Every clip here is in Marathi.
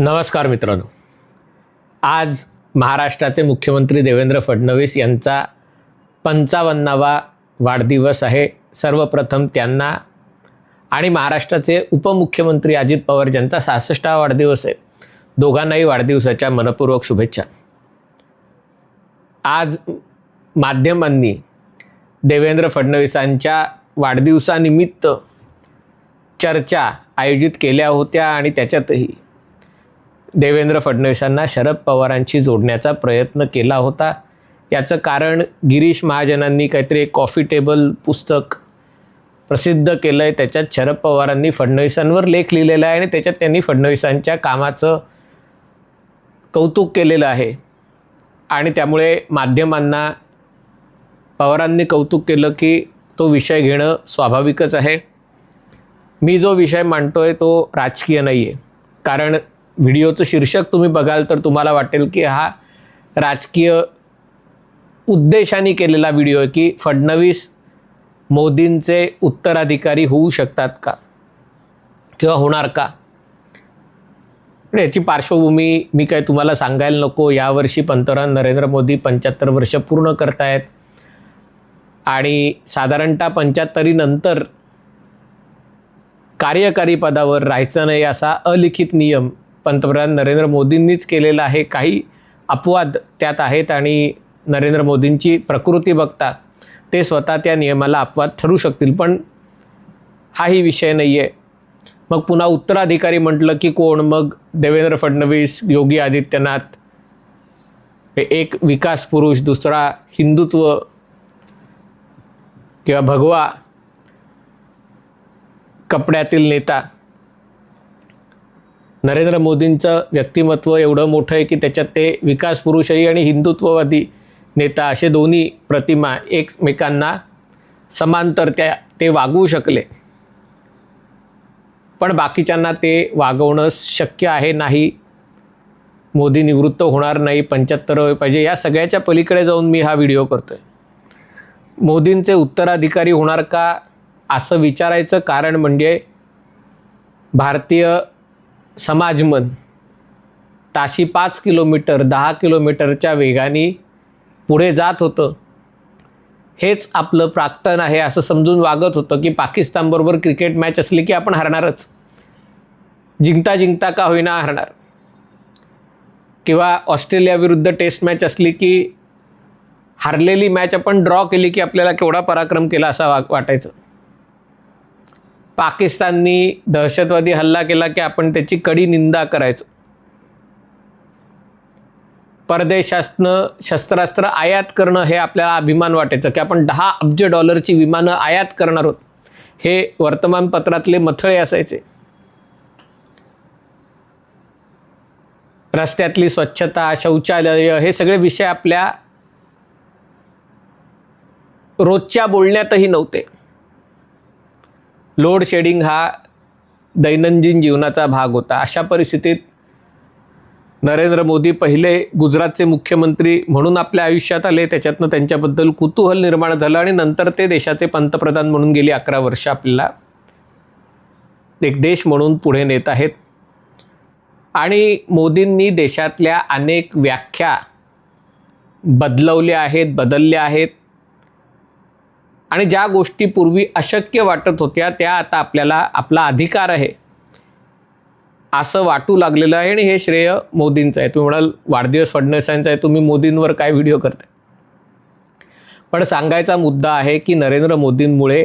नमस्कार मित्रांनो. आज महाराष्ट्राचे मुख्यमंत्री देवेंद्र फडणवीस यांचा पंचावन्नावा वाढदिवस आहे. सर्वप्रथम त्यांना आणि महाराष्ट्राचे उपमुख्यमंत्री अजित पवार यांचा सहासष्टावा वाढदिवस आहे. दोघांनाही वाढदिवसाच्या मनपूर्वक शुभेच्छा. आज माध्यमांनी देवेंद्र फडणवीसांच्या वाढदिवसानिमित्त चर्चा आयोजित केल्या होत्या आणि त्याच्यातही देवेंद्र फडणवीसांना शरद पवारांशी जोडण्याचा प्रयत्न केला होता. याचं कारण गिरीश महाजनांनी काहीतरी एक कॉफी टेबल पुस्तक प्रसिद्ध केलं आहे त्याच्यात शरद पवारांनी फडणवीसांवर लेख लिहिलेला आहे आणि त्याच्यात त्यांनी फडणवीसांच्या कामाचं कौतुक केलेलं आहे. आणि त्यामुळे माध्यमांना पवारांनी कौतुक केलं की तो विषय घेणं स्वाभाविकच आहे. मी जो विषय मांडतो आहे तो राजकीय नाही आहे कारण व्हिडिओचं शीर्षक तुम्ही बघाल तर तुम्हाला वाटेल की हा राजकीय उद्देशाने केलेला व्हिडिओ आहे की फडणवीस मोदींचे उत्तराधिकारी होऊ शकतात का? किंवा होणार का? याची पार्श्वभूमी मी काय तुम्हाला सांगायला नको. यावर्षी पंतप्रधान नरेंद्र मोदी पंच्याहत्तर वर्ष पूर्ण करतायत. आणि साधारणतः पंच्याहत्तरीनंतर कार्यकारी पदावर राहायचं नाही असा अलिखित नियम पंतप्रधान नरेंद्र मोदींनीच केलेलं आहे. काही अपवाद त्यात आहेत आणि नरेंद्र मोदींची प्रकृती बघता ते स्वतः त्या नियमाला अपवाद ठरू शकतील. पण हाही विषय नाही आहे मग पुन्हा उत्तराधिकारी म्हटलं की कोण? मग देवेंद्र फडणवीस योगी आदित्यनाथ हे एक विकास पुरुष दुसरा हिंदुत्व किंवा भगवा कपड्यातील नेता नरेंद्र मोदींचं व्यक्तिमत्व एवढं मोठं आहे की त्याच्यात ते विकास पुरुषही आणि हिंदुत्ववादी नेता असे दोन्ही प्रतिमा एकमेकांना समांतर त्या ते वागवू शकले. पण बाकीच्यांना ते वागवणं शक्य आहे नाही. मोदी निवृत्त होणार नाही पंच्याहत्तर पाहिजे या सगळ्याच्या पलीकडे जाऊन मी हा व्हिडिओ करतो आहे मोदींचे उत्तराधिकारी होणार का असं विचारायचं कारण म्हणजे भारतीय समाजमन ताशी पाच किलोमीटर दहा किलोमीटरच्या वेगाने पुढे जात होतं. हेच आपलं प्राक्तन आहे असं समजून वागत होतं की पाकिस्तानबरोबर क्रिकेट मॅच असली की आपण हरणारच. जिंकता जिंकता का होईना हरणार? किंवा ऑस्ट्रेलियाविरुद्ध टेस्ट मॅच असली की हरलेली मॅच आपण ड्रॉ केली की आपल्याला केवढा पराक्रम केला असा वा वाटायचं? पाकिस्ताननी दहशतवादी हल्ला केला की आपण त्याची कडी निंदा करायचो. परदेशातनं शस्त्रास्त्र आयात करणं हे आपल्याला अभिमान वाटायचं की आपण दहा अब्ज डॉलरची विमानं आयात करणार आहोत. हे वर्तमानपत्रातले मथळे असायचे. रस्त्यातली स्वच्छता शौचालय हे सगळे विषय आपल्या रोजच्या बोलण्यातही नव्हते. लोड शेडिंग हा दैनंदिन जीवनाचा भाग होता. अशा परिस्थितीत नरेंद्र मोदी पहिले गुजरातचे मुख्यमंत्री म्हणून आपल्या आयुष्यात आले. त्याच्यातनं त्यांच्याबद्दल कुतूहल निर्माण झालं आणि नंतर ते देशाचे पंतप्रधान म्हणून गेली अकरा वर्ष आपल्याला. एक देश म्हणून पुढे नेत आहेत. आणि मोदींनी देशातल्या अनेक व्याख्या बदलवल्या आहेत बदलल्या आहेत. आणि ज्या गोष्टी पूर्वी अशक्य वाटत होत्या त्या आता आपल्याला आपला अधिकार आहे. असं वाटू लागलेलं आहे आणि हे श्रेय मोदींचं आहे. तुम्ही म्हणाल वाढदिवस फडणवीसांचा आहे. तुम्ही मोदींवर काय व्हिडिओ करताय? पण सांगायचा मुद्दा आहे की नरेंद्र मोदींमुळे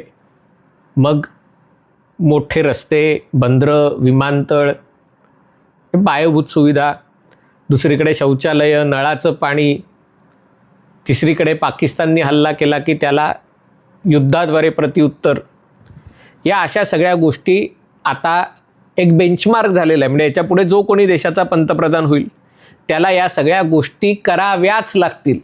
मग मोठे रस्ते बंदरं विमानतळ पायाभूत सुविधा दुसरीकडे शौचालयं नळाचं पाणी तिसरीकडे पाकिस्ताननी हल्ला केला की त्याला युद्धाद्वारे प्रत्युत्तर. या अशा सगळ्या गोष्टी आता एक बेंचमार्क झालेला आहे. म्हणजे याच्यापुढे जो कोणी देशाचा पंतप्रधान होईल त्याला या सगळ्या गोष्टी कराव्याच लागतील.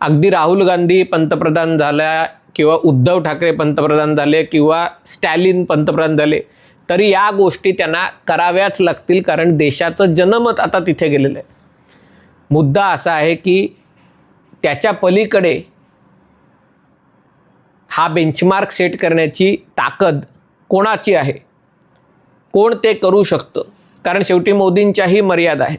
अगदी राहुल गांधी पंतप्रधान झाल्या किंवा उद्धव ठाकरे पंतप्रधान झाले किंवा स्टॅलिन पंतप्रधान झाले तरी या गोष्टी त्यांना कराव्याच लागतील कारण देशाचं जनमत आता तिथे गेलेलं आहे. मुद्दा असा आहे की त्याच्या पलीकडे हा बेंचमार्क सेट करण्याची ताकद कोणाची आहे? कोण ते करू शकतं? कारण शेवटी मोदींच्याही मर्यादा आहेत.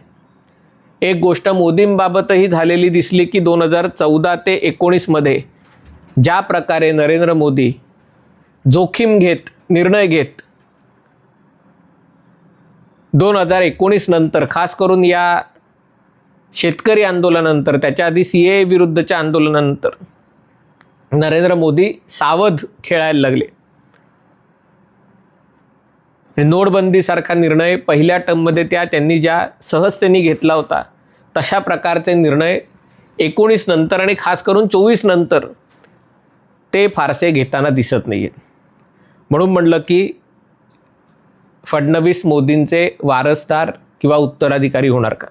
एक गोष्ट मोदींबाबतही झालेली दिसली की दोन हजार चौदा ते एकोणीसमध्ये ज्या प्रकारे नरेंद्र मोदी जोखीम घेत निर्णय घेत दोन हजार एकोणीस नंतर खास करून या शेतकरी आंदोलनानंतर त्याच्या आधी सी ए विरुद्धच्या आंदोलनानंतर नरेंद्र मोदी सावध खेळायला लागले. नोटबंदीसारखा निर्णय पहिल्या टर्ममध्ये त्या त्यांनी ज्या सहजतेने घेतला होता तशा प्रकारचे निर्णय एकोणीस नंतर आणि खास करून चोवीस नंतर ते फारसे घेताना दिसत नाही आहेत म्हणून म्हणलं की फडणवीस मोदींचे वारसदार किंवा उत्तराधिकारी होणार का?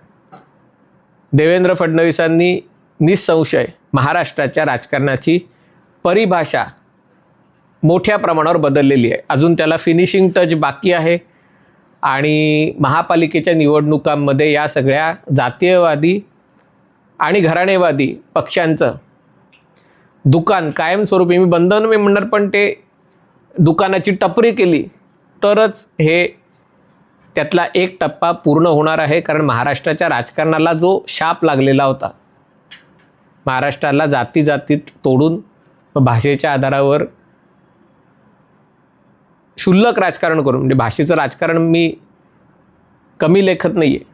देवेंद्र फडणवीसांनी निसंशय महाराष्ट्राच्या राजकारणाची परिभाषा मोठ्या प्रमाणावर बदललेली आहे. अजून त्याला फिनिशिंग टच बाकी आहे. आणि महापालिकेच्या निवडणुकांमध्ये या सगळ्या जातीयवादी आणि घराणेवादी पक्षांचं दुकान कायमस्वरूपी मी बंधन मी म्हणणार पण ते दुकानाची टपरी केली तरच हे त्यातला एक टप्पा पूर्ण होणार आहे कारण महाराष्ट्राच्या राजकारणाला जो शाप लागलेला होता महाराष्ट्राला जाती जातीत तोडून भाषेच्या आधारावर क्षुल्लक राजकारण करून म्हणजे भाषेचं राजकारण मी कमी लेखत नाही आहे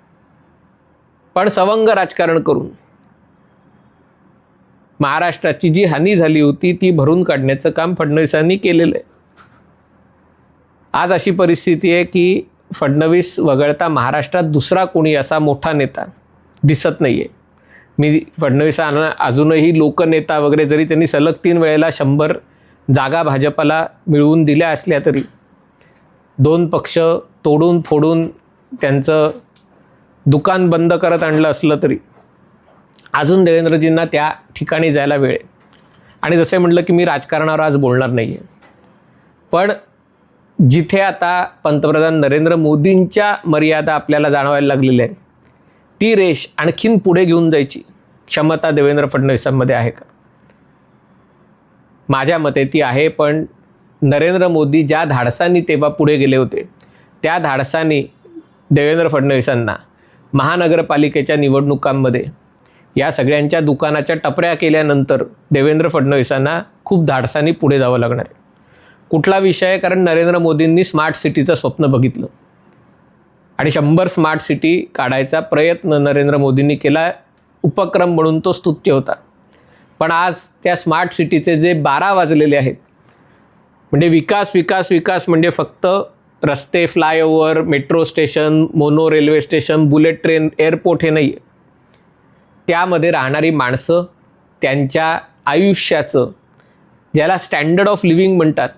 पण सवंग राजकारण करून महाराष्ट्राची जी हानी झाली होती ती भरून काढण्याचं काम फडणवीसांनी केलेलं आहे. आज अशी परिस्थिती आहे की फडणवीस वगळता महाराष्ट्रात दुसरा कोणी असा मोठा नेता दिसत नाही आहे मी फडणवीसांना अजूनही लोकनेता वगैरे जरी त्यांनी सलग तीन वेळेला शंभर जागा भाजपाला मिळवून दिल्या असल्या तरी दोन पक्ष तोडून फोडून त्यांचं दुकान बंद करत आणलं असलं तरी अजून देवेंद्रजींना त्या ठिकाणी जायला वेळ आहे. आणि जसे म्हटलं की मी राजकारणावर आज बोलणार नाही आहे पण जिथे आता पंतप्रधान नरेंद्र मोदींच्या मर्यादा आपल्याला जाणवायला लागलेल्या आहेत ती रेष आणखीन पुढे घेऊन जायची. क्षमता देवेंद्र फडणवीसांमध्ये आहे का? माझ्या मते ती आहे पण नरेंद्र मोदी ज्या धाडसांनी तेव्हा पुढे गेले होते त्या धाडसांनी देवेंद्र फडणवीसांना महानगरपालिकेच्या निवडणुकांमध्ये या सगळ्यांच्या दुकानाच्या टपऱ्या केल्यानंतर देवेंद्र फडणवीसांना खूप धाडसानी पुढे जावं लागणार आहे. कुठला विषय आहे? कारण नरेंद्र मोदींनी स्मार्ट सिटीचं स्वप्न बघितलं. आणि शंभर स्मार्ट सिटी काढायचा प्रयत्न नरेंद्र मोदींनी केला. उपक्रम म्हणून तो स्तुत्य होता. पण आज त्या स्मार्ट सिटीचे जे बारा वाजलेले आहेत म्हणजे विकास विकास विकास म्हणजे फक्त रस्ते flyover metro station mono railway station bullet train airport हे नाही आहे त्यामध्ये राहणारी माणसं त्यांच्या आयुष्याचं ज्याला स्टँडर्ड ऑफ लिव्हिंग म्हणतात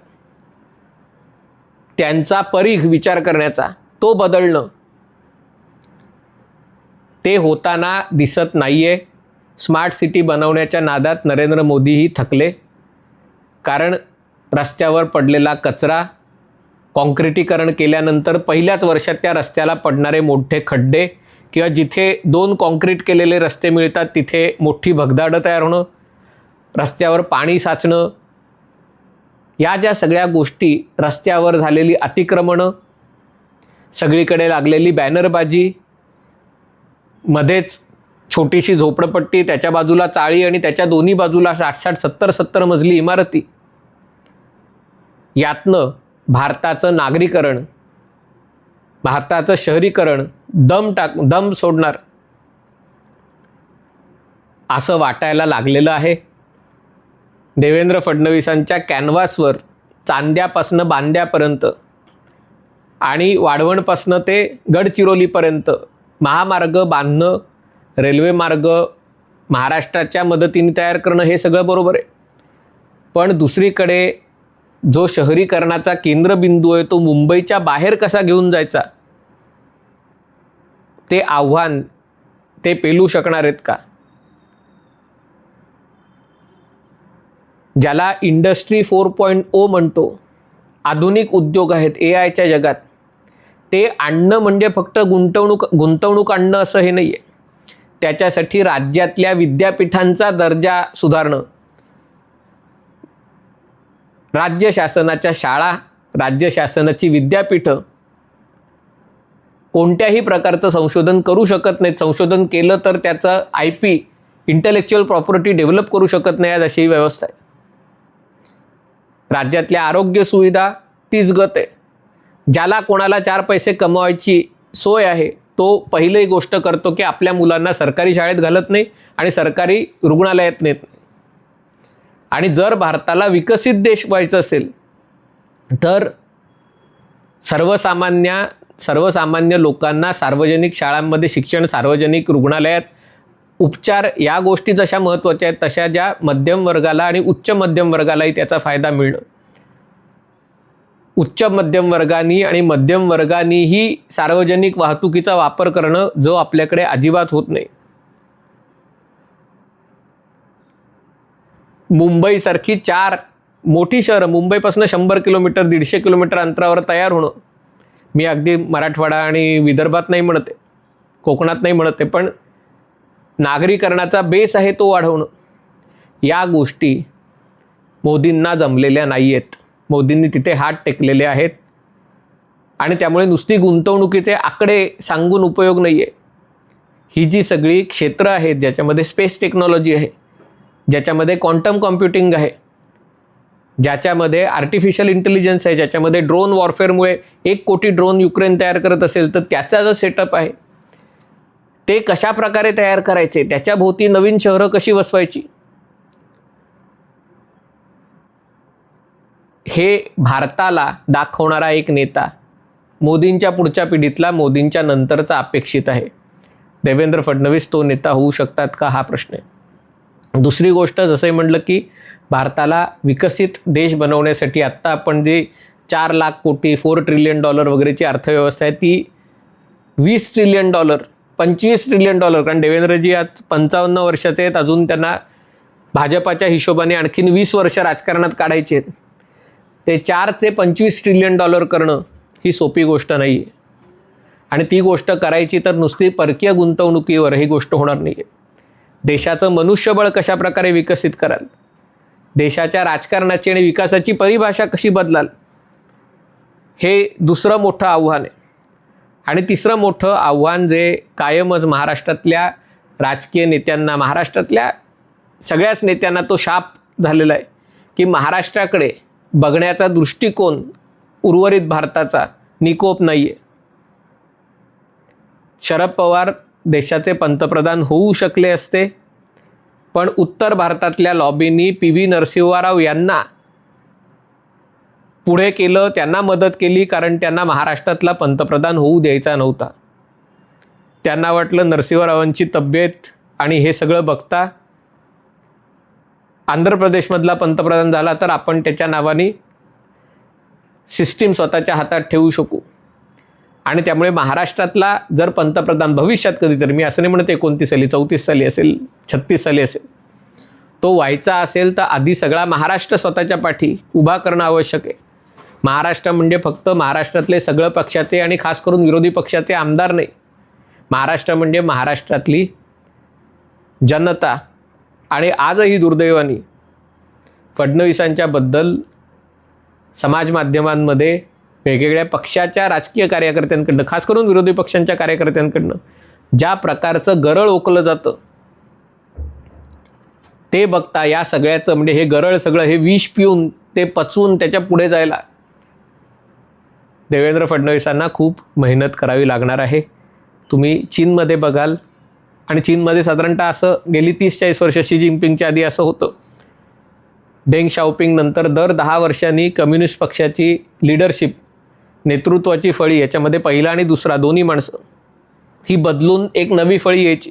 त्यांचा परीघ विचार करण्याचा तो बदलणं. ते होताना दिसत नाही आहे स्मार्ट सिटी बनवण्याच्या नादात नरेंद्र मोदीही थकले. कारण रस्त्यावर पडलेला कचरा काँक्रिटीकरण केल्यानंतर पहिल्याच वर्षात त्या रस्त्याला पडणारे मोठे खड्डे किंवा जिथे दोन काँक्रीट केलेले रस्ते मिळतात तिथे मोठी भगदाडं तयार होणं रस्त्यावर पाणी साचणं या ज्या सगळ्या गोष्टी रस्त्यावर झालेली अतिक्रमणं सगळीकडे लागलेली बॅनरबाजी मध्येच छोटीशी झोपडपट्टी त्याच्या बाजूला चाळी आणि त्याच्या दोन्ही बाजूला साठ साठ सत्तर सत्तर मजली इमारती. यातनं भारताचं नागरीकरण भारताचं शहरीकरण दम टाक दम सोडणार असं वाटायला लागलेलं आहे. देवेंद्र फडणवीसांच्या कॅनव्हासवर चांद्यापासनं बांद्यापर्यंत आणि वाढवणपासनं ते गडचिरोलीपर्यंत महामार्ग बांधणं रेल्वे मार्ग महाराष्ट्राच्या मदतीने तयार करणं हे सगळं बरोबर आहे. पण दुसरीकडे जो शहरीकरणाचा केंद्रबिंदू आहे तो मुंबईच्या बाहेर कसा घेऊन जायचा? ते आव्हान ते पेलू शकणार आहेत का? ज्याला इंडस्ट्री फोर पॉईंट ओ म्हणतो आधुनिक उद्योग आहेत ए आयच्या जगात. ते आणणं म्हणजे फक्त गुंतवणूक गुंतवणूक आणणं असं हे नाही आहे त्याच्यासाठी राज्यातल्या विद्यापीठांचा दर्जा सुधारणं. राज्य शासनाच्या शाळा राज्य शासनाची विद्यापीठं कोणत्याही प्रकारचं संशोधन करू शकत नाहीत. संशोधन केलं तर त्याचं I P intellectual property develop करू शकत नाही आज अशी व्यवस्था आहे. राज्यातल्या आरोग्य सुविधा तीच गत आहे. ज्याला कोणाला चार पैसे कमवायची सोय आहे तो पहिली गोष्ट करतो की आपल्या मुलांना सरकारी शाळेत घालत नाही आणि सरकारी रुग्णालयात नेत नाही. आणि जर भारताला विकसित देश व्हायचं असेल तर सर्वसामान्य सर्वसामान्य लोकांना सार्वजनिक शाळांमध्ये शिक्षण सार्वजनिक रुग्णालयात उपचार या गोष्टी जशा महत्त्वाच्या आहेत तशा ज्या मध्यम वर्गाला आणि उच्च मध्यम वर्गालाही त्याचा फायदा मिळणं. उच्च मध्यम वर्गानी आणि मध्यम वर्गानीही सार्वजनिक वाहतुकीचा वापर करणं जो आपल्याकडे अजिबात होत नाही. मुंबईसारखी चार मोठी शहरं मुंबईपासून शंभर किलोमीटर दीडशे किलोमीटर अंतरावर तयार होणं मी अगदी मराठवाडा आणि विदर्भात नाही म्हणते कोकणात नाही म्हणते पण नागरीकरणाचा बेस आहे तो वाढवणं. या गोष्टी मोदींना जमलेल्या नाही आहेत मोदींनी तिथे हात टेकलेले आहेत. आणि त्यामुळे नुसती गुंतवणुकीचे आकडे सांगून उपयोग नाही आहे ही जी सगळी क्षेत्रं आहेत ज्याच्यामध्ये स्पेस टेक्नॉलॉजी आहे ज्याच्यामध्ये क्वांटम कॉम्प्युटिंग आहे ज्याच्यामध्ये आर्टिफिशियल इंटेलिजन्स आहे ज्याच्यामध्ये ड्रोन वॉरफेअरमुळे एक कोटी ड्रोन युक्रेन तयार करत असेल तर त्याचा जो सेटअप आहे ते कशा प्रकारे तयार करायचे त्याच्याभोवती नवीन शहरं कशी वसवायची? हे भारताला दाखवणारा एक नेता मोदींच्या पुढच्या पिढीतला मोदींच्या नंतरचा अपेक्षित आहे. देवेंद्र फडणवीस तो नेता होऊ शकतात का हा प्रश्न आहे. दुसरी गोष्ट जसंही म्हटलं की भारताला विकसित देश बनवण्यासाठी आत्ता आपण जे चार लाख कोटी फोर ट्रिलियन डॉलर वगैरेची अर्थव्यवस्था आहे ती वीस ट्रिलियन डॉलर पंचवीस ट्रिलियन डॉलर कारण देवेंद्रजी आज पंचावन्न वर्षाचे आहेत अजून त्यांना भाजपाच्या हिशोबाने आणखीन वीस वर्ष राजकारणात काढायचे आहेत. ते चारचे पंचवीस ट्रिलियन डॉलर करणं ही सोपी गोष्ट नाही आहे आणि ती गोष्ट करायची तर नुसती परकीय गुंतवणुकीवर ही गोष्ट होणार नाही आहे देशाचं मनुष्यबळ कशा प्रकारे विकसित कराल? देशाच्या राजकारणाची आणि विकासाची परिभाषा कशी बदलाल? हे दुसरं मोठं आव्हान आहे. आणि तिसरं मोठं आव्हान जे कायमच महाराष्ट्रातल्या राजकीय नेत्यांना महाराष्ट्रातल्या सगळ्याच नेत्यांना तो शाप झालेला आहे की महाराष्ट्राकडे बघण्याचा दृष्टिकोन उर्वरित भारताचा निकोप नाही आहे शरद पवार देशाचे पंतप्रधान होऊ शकले असते पण उत्तर भारतातल्या लॉबींनी पी व्ही नरसिंहराव यांना पुढे केलं त्यांना मदत केली कारण त्यांना महाराष्ट्रातला पंतप्रधान होऊ द्यायचा नव्हता. त्यांना वाटलं नरसिंहरावांची तब्येत आणि हे सगळं बघता आंध्र प्रदेशमधला पंतप्रधान झाला तर आपण त्याच्या नावाने सिस्टीम स्वतःच्या हातात ठेवू शकू. आणि त्यामुळे महाराष्ट्रातला जर पंतप्रधान भविष्यात कधीतरी मी असं नाही म्हणत एकोणतीस साली चौतीस साली असेल छत्तीस साली असेल तो व्हायचा असेल तर आधी सगळा महाराष्ट्र स्वतःच्या पाठी उभा करणं आवश्यक आहे. महाराष्ट्र म्हणजे फक्त महाराष्ट्रातले सगळं पक्षाचे आणि खास करून विरोधी पक्षाचे आमदार नाही. महाराष्ट्र म्हणजे महाराष्ट्रातली जनता. आणि आजही दुर्दैवानी फडणवीसांच्याबद्दल समाज माध्यमांमध्ये वेगवेगळ्या पक्षाच्या राजकीय कार्यकर्त्यांकडनं खास करून विरोधी पक्षांच्या कार्यकर्त्यांकडनं ज्या प्रकारचं गरळ ओकलं जातं ते बघता या सगळ्याचं म्हणजे हे गरळ सगळं हे विष पिऊन ते पचवून त्याच्या पुढे जायला देवेंद्र फडणवीसांना खूप मेहनत करावी लागणार आहे. तुम्ही चीनमध्ये बघाल आणि चीनमध्ये साधारणतः असं गेली तीस चाळीस वर्ष शी जिनपिंगच्या आधी असं होतं. डेंग शाओपिंग नंतर दर दहा वर्षांनी कम्युनिस्ट पक्षाची लिडरशिप नेतृत्वाची फळी याच्यामध्ये पहिला आणि दुसरा दोन्ही माणसं. ही बदलून एक नवी फळी यायची.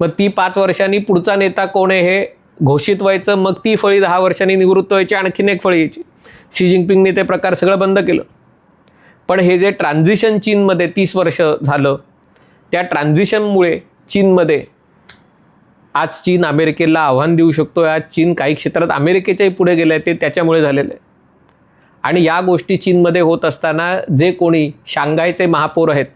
मग ती पाच वर्षांनी पुढचा नेता कोण आहे हे घोषित व्हायचं मग ती फळी दहा वर्षांनी निवृत्त व्हायची आणखीन एक फळी यायची. शी जिनपिंगने ते प्रकार सगळं बंद केलं. पण हे जे ट्रान्झिशन चीनमध्ये तीस वर्ष झालं त्या ट्रान्झिशनमुळे चीनमध्ये. आज चीन अमेरिकेला आव्हान देऊ शकतो आज चीन काही क्षेत्रात अमेरिकेच्याही पुढे गेलं आहे ते त्याच्यामुळे झालेलं आहे. आणि या गोष्टी चीनमध्ये होत असताना जे कोणी शांघायचे महापौर आहेत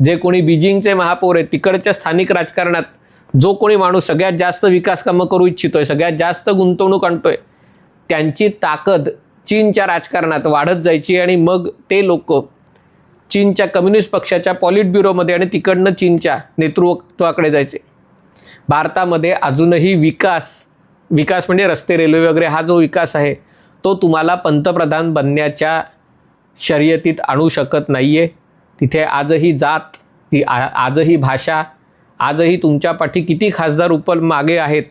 जे कोणी बीजिंगचे महापौर आहेत तिकडच्या स्थानिक राजकारणात जो कोणी माणूस सगळ्यात जास्त विकास कामं करू इच्छितोय सगळ्यात जास्त गुंतवणूक आणतोय त्यांची ताकद चीनच्या राजकारणात वाढत जायची आणि मग ते लोक चीनच्या कम्युनिस्ट पक्षाच्या पॉलिट ब्युरोमध्ये आणि तिकडनं चीनच्या नेतृत्वाकडे जायचे. भारतामध्ये अजूनही विकास विकास म्हणजे रस्ते रेल्वे वगैरे हा जो विकास आहे तो तुम्हाला पंतप्रधान बनण्याच्या शर्यतीत आणू शकत नाही आहे तिथे आजही जात ती आ आजही भाषा आजही तुमच्या पाठी किती खासदार उपल मागे आहेत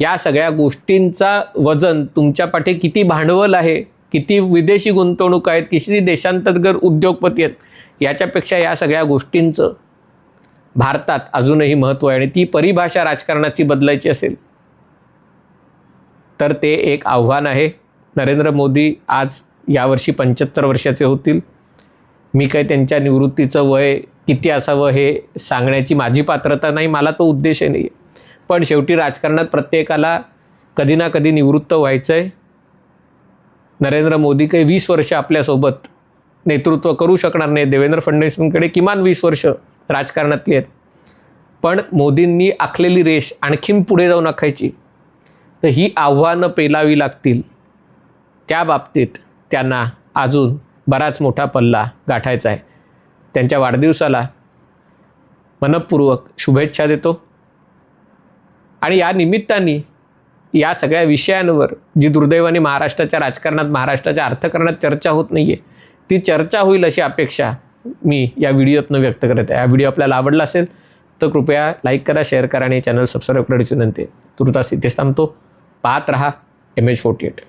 या सगळ्या गोष्टींचा वजन तुमच्या पाठी किती भांडवल आहे किती विदेशी गुंतवणूक आहेत किती देशांतर्गत उद्योगपती आहेत याच्यापेक्षा या सगळ्या गोष्टींचं भारतात अजूनही महत्त्व आहे आणि ती परिभाषा राजकारणाची बदलायची असेल तर ते एक आव्हान आहे. नरेंद्र मोदी आज यावर्षी पंच्याहत्तर वर्षाचे होतील. मी काही त्यांच्या निवृत्तीचं वय किती असावं हे सांगण्याची माझी पात्रता नाही मला तो उद्देश नाही आहे पण शेवटी राजकारणात प्रत्येकाला कधी ना कधी निवृत्त व्हायचं आहे नरेंद्र मोदी काही वीस वर्ष आपल्यासोबत नेतृत्व करू शकणार नाही देवेंद्र फडणवीसांकडे किमान वीस वर्ष राजकारणातली आहेत. पण मोदींनी आखलेली रेष आणखीन पुढे जाऊन आखायची तर ही आव्हानं पेलावी लागतील. त्या बाबतीत त्यांना अजून बराच मोठा पल्ला गाठायचा आहे. त्यांच्या वाढदिवसाला मनपूर्वक शुभेच्छा देतो. आणि या निमित्ताने या सगळ्या विषयांवर जी दुर्दैवाने महाराष्ट्राच्या राजकारणात महाराष्ट्राच्या अर्थकारणात चर्चा होत नाही आहे ती चर्चा होईल अशी अपेक्षा मी या व्हिडिओतनं व्यक्त करत आहे. हा व्हिडिओ आपल्याला आवडला असेल तर कृपया लाईक करा शेअर करा आणि चॅनल सबस्क्राईब करण्याची विनंती तुर्तास इथेच थांबतो. पाहत रहा एम एच फोर्टी एट